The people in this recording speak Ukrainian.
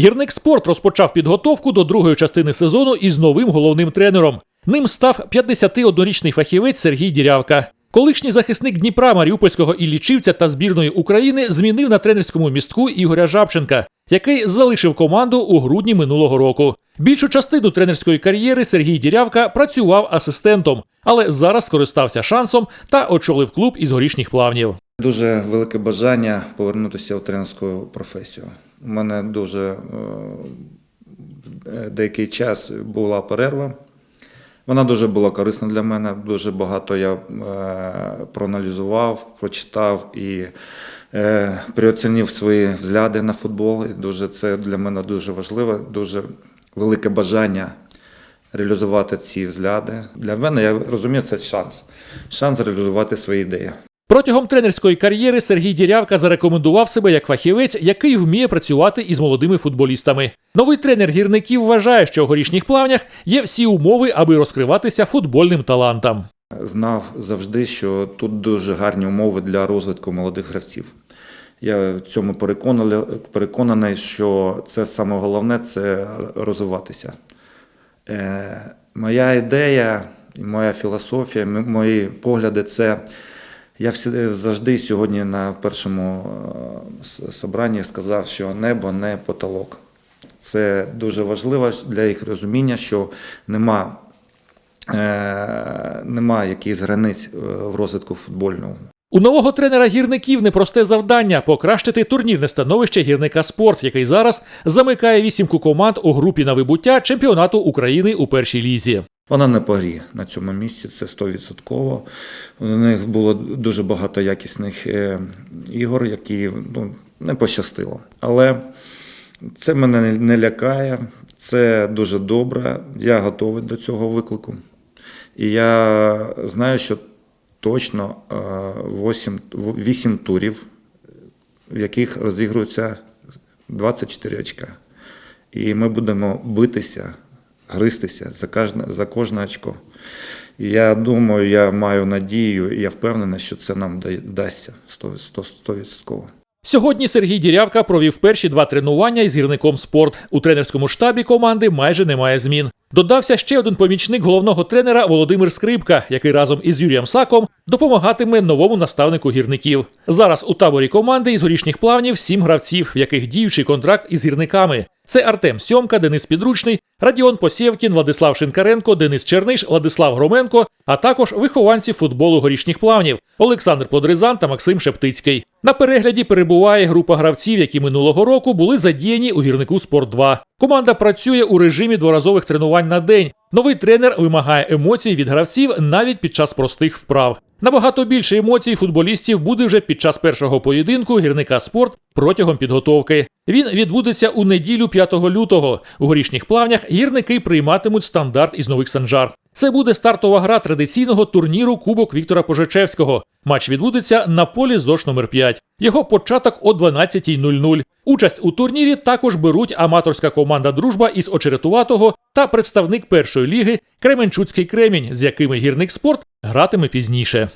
Гірник спорт розпочав підготовку до другої частини сезону із новим головним тренером. Ним став 51-річний фахівець Сергій Дірявка. Колишній захисник Дніпра, Маріупольського і Лічівця та збірної України змінив на тренерському містку Ігоря Жабченка, який залишив команду у грудні минулого року. Більшу частину тренерської кар'єри Сергій Дірявка працював асистентом, але зараз скористався шансом та очолив клуб із горішніх плавнів. Дуже велике бажання повернутися у тренерську професію. У мене дуже е, деякий час була перерва. Вона дуже була корисна для мене. Дуже багато я е, проаналізував, прочитав і е, переоцінив свої взгляди на футбол. І дуже це для мене дуже важливо, дуже велике бажання реалізувати ці взгляди. Для мене я розумію, це шанс. Шанс реалізувати свої ідеї. Протягом тренерської кар'єри Сергій Дірявка зарекомендував себе як фахівець, який вміє працювати із молодими футболістами. Новий тренер гірників вважає, що у горішніх плавнях є всі умови, аби розкриватися футбольним талантам. Знав завжди, що тут дуже гарні умови для розвитку молодих гравців. Я в цьому переконаний, що це саме головне це розвиватися. Е, моя ідея моя філософія, мої погляди це. Я всі- завжди сьогодні на першому е, собранні сказав, що небо не потолок. Це дуже важливо для їх розуміння, що нема е, немає якихось границь е, в розвитку футбольного. У нового тренера гірників непросте завдання покращити турнірне становище гірника спорт, який зараз замикає вісімку команд у групі на вибуття чемпіонату України у першій лізі. Вона не по грі на цьому місці, це 100%. У них було дуже багато якісних е, ігор, які ну, не пощастило. Але це мене не- лякає, це дуже добре. Я готовий до цього виклику. І я знаю, що точно 8, 8 турів, в яких розігруються 24 очка. І ми будемо битися, гристися за кожне, за кожне очко. І я думаю, я маю надію, і я впевнений, що це нам да- дасться 100%. 100%. Сьогодні Сергій Дірявка провів перші два тренування із гірником спорт. У тренерському штабі команди майже немає змін. Додався ще один помічник головного тренера Володимир Скрипка, який разом із Юрієм Саком допомагатиме новому наставнику гірників. Зараз у таборі команди із горішніх плавнів сім гравців, в яких діючий контракт із гірниками. Це Артем Сьомка, Денис Підручний, Радіон Посєвкін, Владислав Шинкаренко, Денис Черниш, Владислав Громенко, а також вихованці футболу горішніх плавнів Олександр Подризан та Максим Шептицький. На перегляді перебуває група гравців, які минулого року були задіяні у гірнику Спорт 2 Команда працює у режимі дворазових тренувань на день. Новий тренер вимагає емоцій від гравців навіть під час простих вправ. Набагато більше емоцій футболістів буде вже під час першого поєдинку гірника спорт протягом підготовки. Він відбудеться у неділю 5 лютого. У горішніх плавнях гірники прийматимуть стандарт із нових санжар. Це буде стартова гра традиційного турніру Кубок Віктора Пожичевського. Матч відбудеться на полі ЗОШ номер 5 Його початок о 12.00. Участь у турнірі також беруть аматорська команда Дружба із Очеретуватого та представник першої ліги Кременчуцький Кремінь, з якими гірник спорт гратиме пізніше.